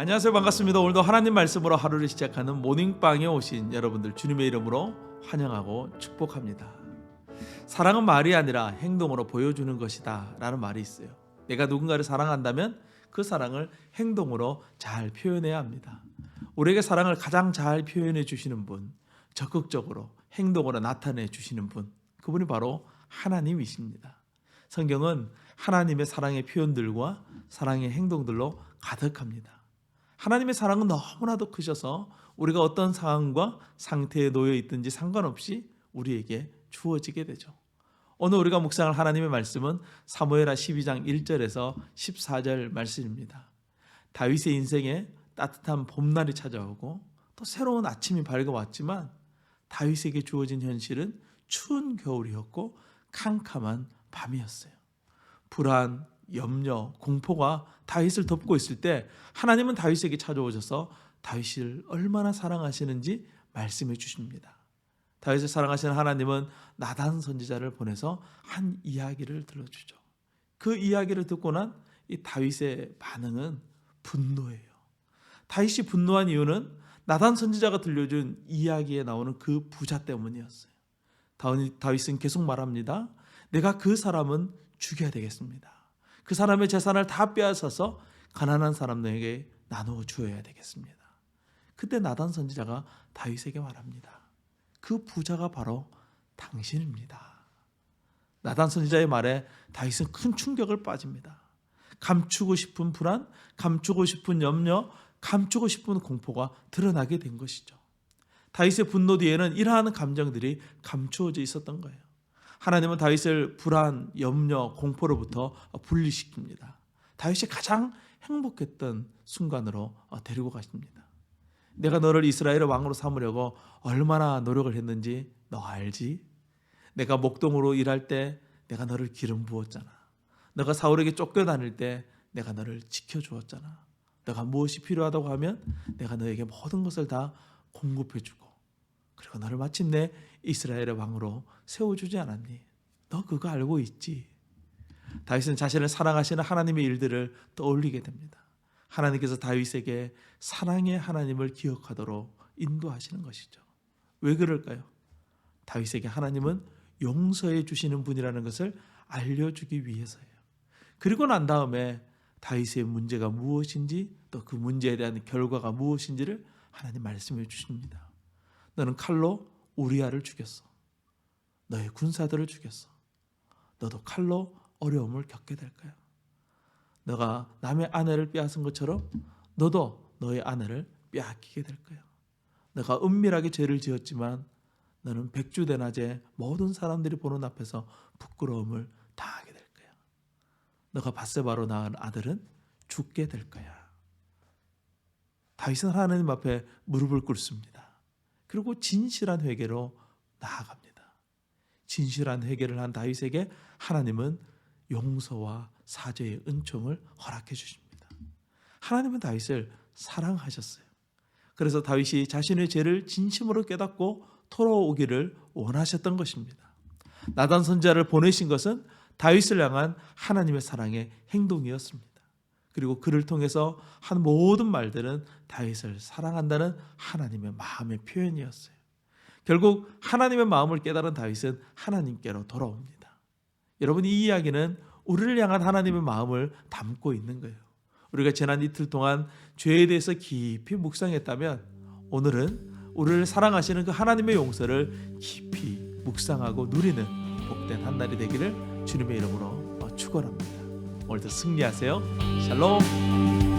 안녕하세요. 반갑습니다. 오늘도 하나님 말씀으로 하루를 시작하는 모닝빵에 오신 여러분들 주님의 이름으로 환영하고 축복합니다. 사랑은 말이 아니라 행동으로 보여주는 것이다 라는 말이 있어요. 내가 누군가를 사랑한다면 그 사랑을 행동으로 잘 표현해야 합니다. 우리에게 사랑을 가장 잘 표현해 주시는 분 적극적으로 행동으로 나타내 주시는 분 그분이 바로 하나님이십니다 성경은 하나님의 사랑의 표현들과 사랑의 행동들로 가득합니다 하나님의 사랑은 너무나도 크셔서 우리가 어떤 상황과 상태에 놓여 있든지 상관없이 우리에게 주어지게 되죠. 오늘 우리가 묵상할 하나님의 말씀은 사무엘하 12장 1절에서 14절 말씀입니다. 다윗의 인생에 따뜻한 봄날이 찾아오고 또 새로운 아침이 밝아왔지만 다윗에게 주어진 현실은 추운 겨울이었고 캄캄한 밤이었어요. 불안, 염려, 공포가 다윗을 덮고 있을 때 하나님은 다윗에게 찾아오셔서 다윗을 얼마나 사랑하시는지 말씀해 주십니다. 다윗을 사랑하시는 하나님은 나단 선지자를 보내서 한 이야기를 들려주죠. 그 이야기를 듣고 난 이 다윗의 반응은 분노예요. 다윗이 분노한 이유는 나단 선지자가 들려준 이야기에 나오는 그 부자 때문이었어요. 다윗은 계속 말합니다. 내가 그 사람은 죽여야 되겠습니다. 그 사람의 재산을 다 빼앗아서 가난한 사람들에게 나누어 주어야 되겠습니다. 그때 나단 선지자가 다윗에게 말합니다. 그 부자가 바로 당신입니다. 나단 선지자의 말에 다윗은 큰 충격을 빠집니다. 감추고 싶은 불안, 감추고 싶은 염려, 감추고 싶은 공포가 드러나게 된 것이죠. 다윗의 분노 뒤에는 이러한 감정들이 감추어져 있었던 거예요. 하나님은 다윗을 불안, 염려, 공포로부터 분리시킵니다. 다윗이 가장 행복했던 순간으로 데리고 가십니다. 내가 너를 이스라엘의 왕으로 삼으려고 얼마나 노력을 했는지 너 알지? 내가 목동으로 일할 때 내가 너를 기름 부었잖아. 너가 사울에게 쫓겨다닐 때 내가 너를 지켜주었잖아. 너가 무엇이 필요하다고 하면 내가 너에게 모든 것을 다 공급해주고 그리고 너를 마침내 이스라엘의 왕으로 세워주지 않았니? 너 그거 알고 있지? 다윗은 자신을 사랑하시는 하나님의 일들을 떠올리게 됩니다. 하나님께서 다윗에게 사랑의 하나님을 기억하도록 인도하시는 것이죠. 왜 그럴까요? 다윗에게 하나님은 용서해 주시는 분이라는 것을 알려주기 위해서예요. 그리고 난 다음에 다윗의 문제가 무엇인지 또 그 문제에 대한 결과가 무엇인지를 하나님 말씀해 주십니다. 너는 칼로 우리아를 죽였어. 너의 군사들을 죽였어. 너도 칼로 어려움을 겪게 될 거야. 너가 남의 아내를 빼앗은 것처럼 너도 너의 아내를 빼앗기게 될 거야. 너가 은밀하게 죄를 지었지만 너는 백주대낮에 모든 사람들이 보는 앞에서 부끄러움을 당하게 될 거야. 너가 바세바로 낳은 아들은 죽게 될 거야. 다윗은 하나님 앞에 무릎을 꿇습니다. 그리고 진실한 회개로 나아갑니다. 진실한 회개를 한 다윗에게 하나님은 용서와 사죄의 은총을 허락해 주십니다. 하나님은 다윗을 사랑하셨어요. 그래서 다윗이 자신의 죄를 진심으로 깨닫고 돌아오기를 원하셨던 것입니다. 나단 선지자를 보내신 것은 다윗을 향한 하나님의 사랑의 행동이었습니다. 그리고 그를 통해서 한 모든 말들은 다윗을 사랑한다는 하나님의 마음의 표현이었어요. 결국 하나님의 마음을 깨달은 다윗은 하나님께로 돌아옵니다. 여러분 이 이야기는 우리를 향한 하나님의 마음을 담고 있는 거예요. 우리가 지난 이틀 동안 죄에 대해서 깊이 묵상했다면 오늘은 우리를 사랑하시는 그 하나님의 용서를 깊이 묵상하고 누리는 복된 한 날이 되기를 주님의 이름으로 축원합니다. 오늘도 승리하세요. 샬롬.